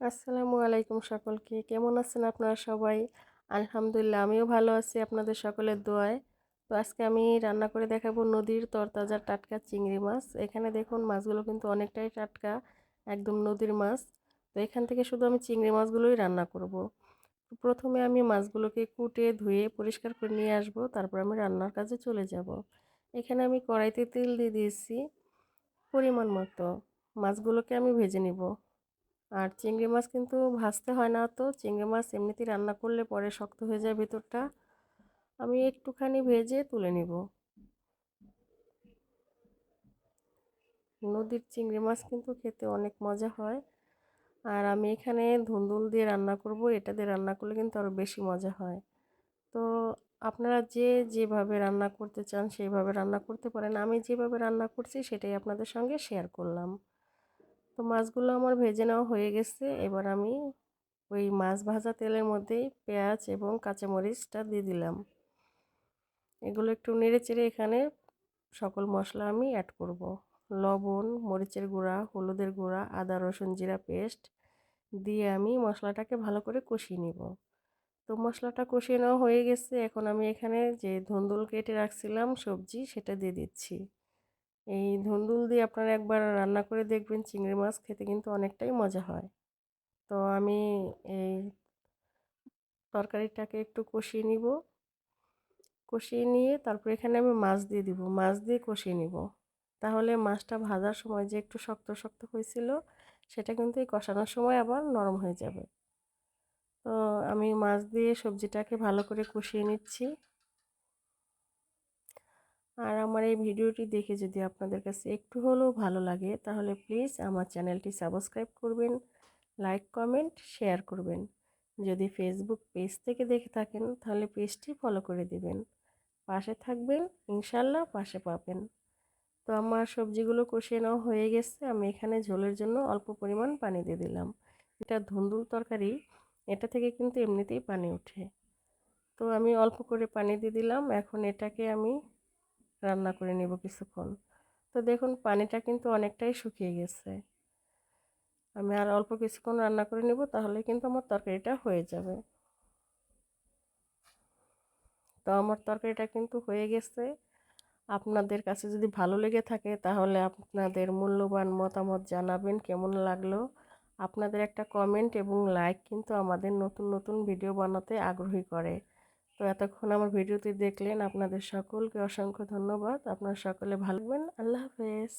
আসসালামু আলাইকুম সকলকে। কেমন আছেন আপনারা সবাই? আলহামদুলিল্লাহ, আমিও ভালো আছি আপনাদের সকলের দোয়ায়। তো আজকে আমি রান্না করে দেখাবো নদীর তরতাজা টাটকা চিংড়ি মাছ। এখানে দেখুন মাছগুলো কিন্তু অনেকটাই টাটকা, একদম নদীর মাছ। তো এখান থেকে শুধু আমি চিংড়ি মাছগুলোই রান্না করব। প্রথমে আমি মাছগুলোকে কুটে, ধুয়ে, পরিষ্কার করে নিয়ে আসব, তারপর আমি রান্নার কাজে চলে যাব। এখানে আমি কড়াইতে তেল দিয়ে দিয়েছি পরিমাণ মতো। মাছগুলোকে আমি ভেজে নিব। আর চিংড়ি মাছ কিন্তু ভাজতে হয় না তো। চিংড়ি মাছ এমনিতেই রান্না করলে পরে শক্ত হয়ে যায় ভেতরটা। আমি একটুখানি ভেজে তুলে নিব। নদীর চিংড়ি মাছ কিন্তু খেতে অনেক মজা হয়। আর আমি এখানে ধুন্দুল দিয়ে রান্না করব, এটা দিয়ে রান্না করলে কিন্তু আরও বেশি মজা হয়। তো আপনারা যে যেভাবে রান্না করতে চান, সেইভাবে রান্না করতে পারেন। আমি যেভাবে রান্না করছি, সেটাই আপনাদের সঙ্গে শেয়ার করলাম। তো মাছগুলো আমার ভেজে নেওয়া হয়ে গেছে। এবার আমি ওই মাছ ভাজা তেলের মধ্যেই পেঁয়াজ এবং কাঁচামরিচটা দিয়ে দিলাম। এগুলো একটু নেড়ে চেড়ে এখানে সকল মশলা আমি অ্যাড করব। লবণ, মরিচের গুঁড়া, হলুদের গুঁড়া, আদা, রসুন, জিরা পেস্ট দিয়ে আমি মশলাটাকে ভালো করে কষিয়ে নিব। তো মশলাটা কষিয়ে নেওয়া হয়ে গেছে। এখন আমি এখানে যে ধুন্দুল কেটে রাখছিলাম সবজি সেটা দিয়ে দিচ্ছি। এই ধুন্দুল দিয়ে আপনারা একবার রান্না করে দেখবেন, চিংড়ি মাছ খেতে কিন্তু অনেকটাই মজা হয়। তো আমি এই তরকারিটাকে একটু কষিয়ে নিব। কষিয়ে নিয়ে তারপর এখানে আমি মাছ দিয়ে দিব। মাছ দিয়ে কষিয়ে নিব। তাহলে মাছটা ভাজার সময় যে একটু শক্ত শক্ত হয়েছিল, সেটা কিন্তু এই কষানোর সময় আবার নরম হয়ে যাবে। তো আমি মাছ দিয়ে সবজিটাকে ভালো করে কষিয়ে নিচ্ছি। আমার এই ভিডিওটি দেখে যদি আপনাদের কাছে একটু হলেও ভালো লাগে, তাহলে প্লিজ আমার চ্যানেলটি সাবস্ক্রাইব করবেন, লাইক, কমেন্ট, শেয়ার করবেন। যদি ফেসবুক পেজ থেকে দেখে থাকেন, তাহলে পেজটি ফলো করে দিবেন। পাশে থাকবেন ইনশাল্লাহ পাশে পাবেন। তো আমার সবজিগুলো কষিয়ে নেওয়া হয়ে গেছে, আমি এখানে ঝোলের জন্য অল্প পরিমাণ পানি দিয়ে দিলাম। এটা ধুন্দুল তরকারি, এটা থেকে কিন্তু এমনিতেই পানি ওঠে। তো আমি অল্প করে পানি দিয়ে দিলাম, এখন এটাকে আমি রান্না করে নেব কিছুক্ষণ। তো দেখুন, পানিটা কিন্তু অনেকটাই শুকিয়ে গেছে। আমি আর অল্প কিছুক্ষণ রান্না করে নেব, তাহলে কিন্তু আমার তরকারিটা হয়ে যাবে। তো আমার তরকারিটা কিন্তু হয়ে গেছে। আপনাদের কাছে যদি ভালো লেগে থাকে, তাহলে আপনাদের মূল্যবান মতামত জানাবেন, কেমন লাগল? আপনাদের একটা কমেন্ট এবং লাইক কিন্তু আমাদের নতুন নতুন ভিডিও বানাতে আগ্রহী করে। তো এতক্ষণ আমার ভিডিওটি দেখলেন আপনাদের সকলকে অসংখ্য ধন্যবাদ। আপনারা সকলে ভালো আল্লাহ হাফেজ।